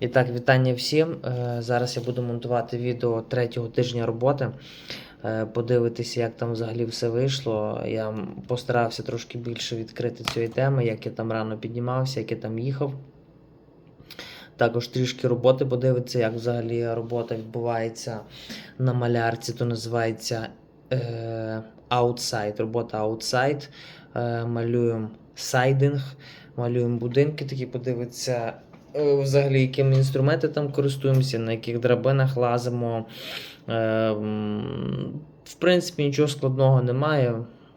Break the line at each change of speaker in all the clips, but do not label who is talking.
І так, вітання всім. Е, Зараз я буду монтувати відео третього тижня роботи. Е, Подивитися, як там взагалі все вийшло. Я постарався трошки більше відкрити цієї теми, як я там рано піднімався, як я там їхав. Також трішки роботи подивитися, як взагалі робота відбувається на малярці, то називається е, outside, робота outside. Е, малюємо сайдинг, малюємо будинки, такі подивитися, взагалі, якими інструменти там користуємося, на яких драбинах лазимо. Е, в принципі, нічого складного немає,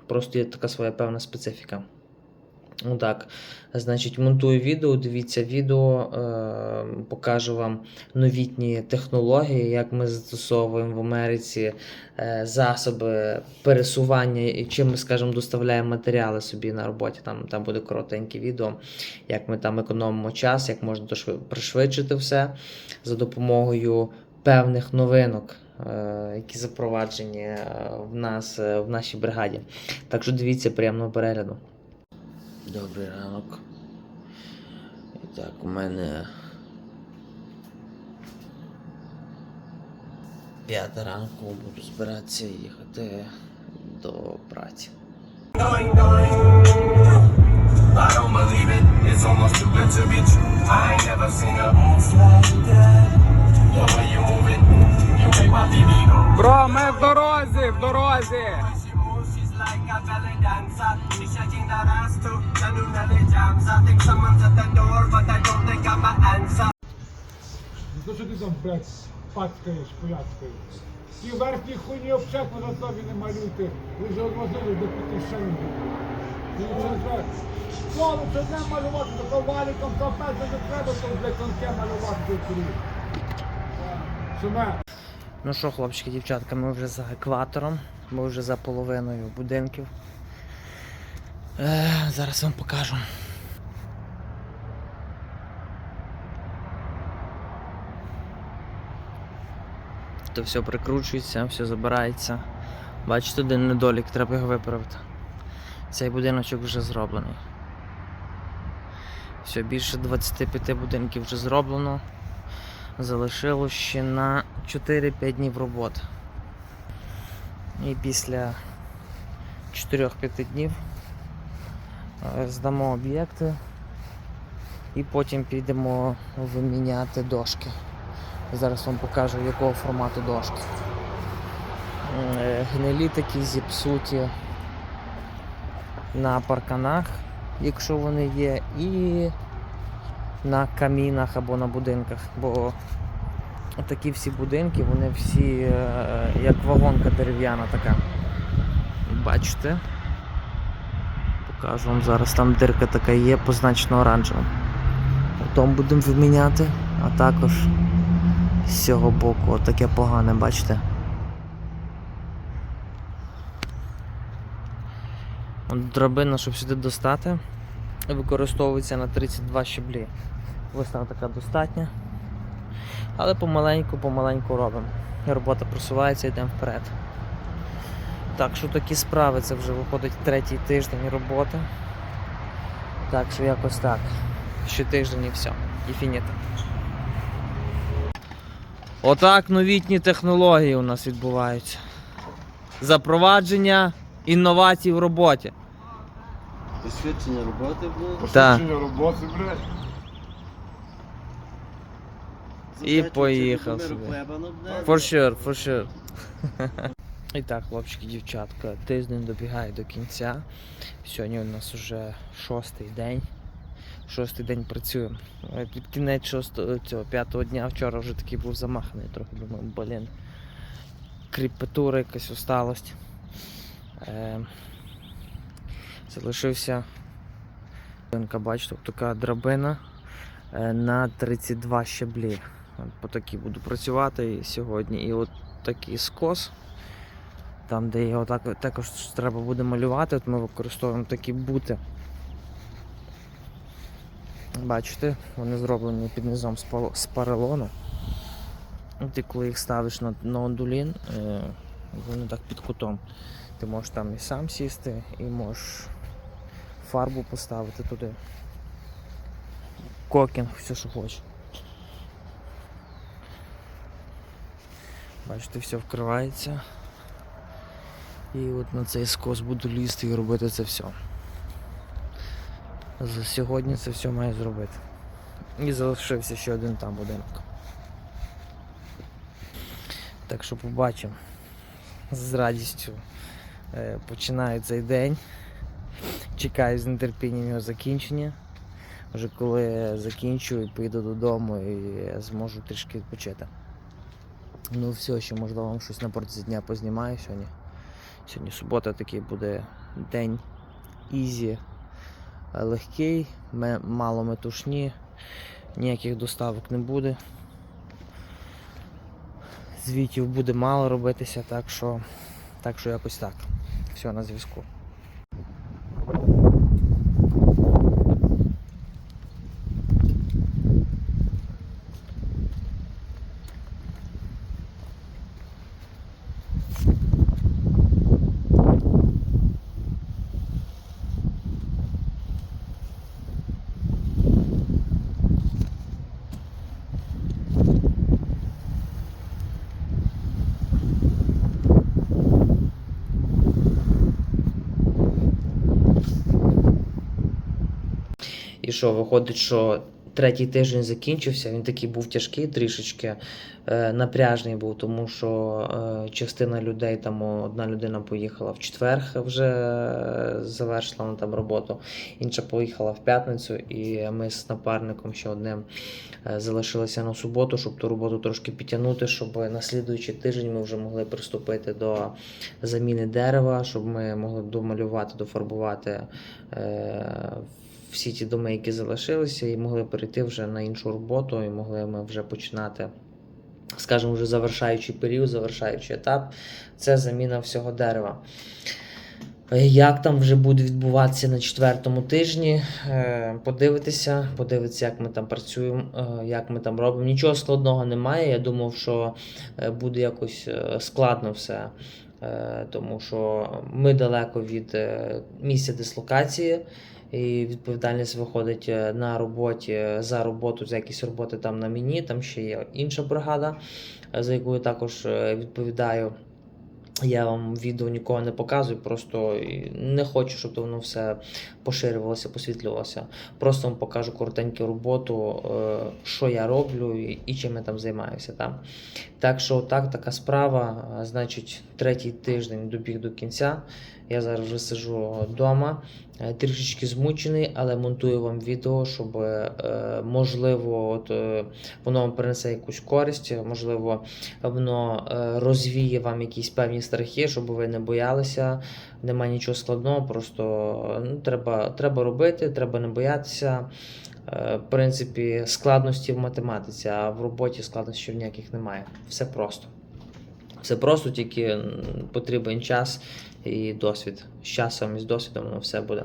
просто є така своя певна специфіка. Ну так, значить, монтую відео, дивіться відео, е, покажу вам новітні технології, як ми застосовуємо в Америці е, засоби пересування, і чим ми, скажімо, доставляємо матеріали собі на роботі. Там, там буде коротеньке відео, як ми там економимо час, як можна пришвидшити все за допомогою певних новинок. е, Які запроваджені е, в нас е, в нашій бригаді. Так що дивіться приємного перегляду. Добрий ранок. І так, у мене п'ята ранку буду збиратися і їхати до праці.
Бро, ми в дорозі, в дорозі.
She moves, she's like a belly dancer. She's shaking that ass too. The new belly jams. I think someone's at the door, but I don't think I'm an answer.
Ну що ти там, блядь, пацкаєш, пояцкаєш? Ті верхні хуйні обшеку на тобі не малюйте. Ви вже одвозили до п'яти шалів. Ти не треба. Слово, що не малювати, то валіком, то не треба, то, блядь, конке малювати до курі.
Ну що, хлопчики, дівчатка, ми вже за екватором, ми вже за половиною будинків. Е, зараз вам покажу. То все прикручується, все забирається. Бачите, один недолік, треба його виправити. Цей будиночок вже зроблений. Все, більше 25 будинків вже зроблено. Залишилось ще на 4-5 днів роботи. І після 4-5 днів е, здамо об'єкти і потім підемо виміняти дошки. Зараз вам покажу, якого формату дошки. Е, Гнилі такі зіпсуті на парканах, якщо вони є, і на камінах або на будинках, бо такі всі будинки, вони всі е, як вагонка дерев'яна така. Бачите? Покажу вам зараз, там дирка така є, позначена оранжевим. Потім будемо виміняти, а також з цього боку отаке погане, бачите? Драбина, щоб сюди достати, використовується на 32 щеблі. Висна така достатня. Але помаленьку, помаленьку робимо. Робота просувається, йдемо вперед. Так що такі справи, це вже виходить третій тиждень роботи. Так що якось так. Ще тиждень і все. І фініто. Отак новітні технології у нас відбуваються. Запровадження інновацій в роботі.
Посвідчення роботи було.
Так.
Посвідчення роботи, блядь.
І поїхав собі. For sure, for sure. І так, хлопчики, дівчатка, тиждень добігає до кінця. Сьогодні у нас вже шостий день. Шостий день працюємо. Е, Під кінець шостого цього п'ятого дня вчора вже такий був замаханий трохи. Думаю, блін. Кріпатура якась усталость. Е, залишився. Бачите, така драбина е, на 32 щаблі. По такій буду працювати сьогодні. І от такий скос. Там, де його так, також треба буде малювати, от ми використовуємо такі бути. Бачите, вони зроблені під низом з паралону. І коли їх ставиш на, на ондулін, е, вони так під кутом. Ти можеш там і сам сісти, і можеш фарбу поставити туди. Кокінг, все що хоче. Бачите, все вкривається. І от на цей скос буду лізти і робити це все. За сьогодні це все маю зробити. І залишився ще один там будинок. Так що побачимо. З радістю е, починаю цей день. Чекаю з нетерпінням його закінчення. Вже коли закінчу і поїду додому і зможу трішки відпочити. Ну все, ще можливо вам щось на протязі дня познімаю сьогодні. Сьогодні субота такий буде день ізі, легкий, мало метушні, ніяких доставок не буде. Звітів буде мало робитися, так що, так що якось так. Все на зв'язку. Що, виходить, що третій тиждень закінчився, він такий був тяжкий трішечки, е, напряжний був, тому що е, частина людей, там одна людина поїхала в четвер, вже е, завершила там роботу, інша поїхала в п'ятницю, і ми з напарником ще одним е, залишилися на суботу, щоб ту роботу трошки підтягнути, щоб на слідуючий тиждень ми вже могли приступити до заміни дерева, щоб ми могли домалювати, дофарбувати. Е, всі ті доми, які залишилися, і могли перейти вже на іншу роботу, і могли ми вже починати, скажімо, вже завершаючий період, завершаючий етап це заміна всього дерева. Е, Як там вже буде відбуватися на четвертому тижні, е, подивитися, подивитися, як ми там працюємо, е, як ми там робимо. Нічого складного немає. Я думав, що буде якось складно все, тому що ми далеко від е, місця дислокації і відповідальність виходить е, на роботі е, за роботу, за якісь роботи там на мені. Там ще є інша бригада, е, за яку я також е, відповідаю. Я вам відео нікого не показую, просто не хочу, щоб воно все поширювалося, посвітлювалося. Просто вам покажу коротеньку роботу, е, що я роблю і, чим я там займаюся. Так що так, така справа. Е, Значить, третій тиждень добіг до кінця. Я зараз вже сиджу вдома, е, трішечки змучений, але монтую вам відео, щоб е, можливо, от, е, воно вам принесе якусь користь, можливо, воно розвіє вам якісь певні страхи, щоб ви не боялися. Нема нічого складного, просто ну, треба, треба робити, треба не боятися. В принципі, складності в математиці, а в роботі складнощів ніяких немає. Все просто. Все просто, тільки потрібен час і досвід. З часом і з досвідом воно все буде.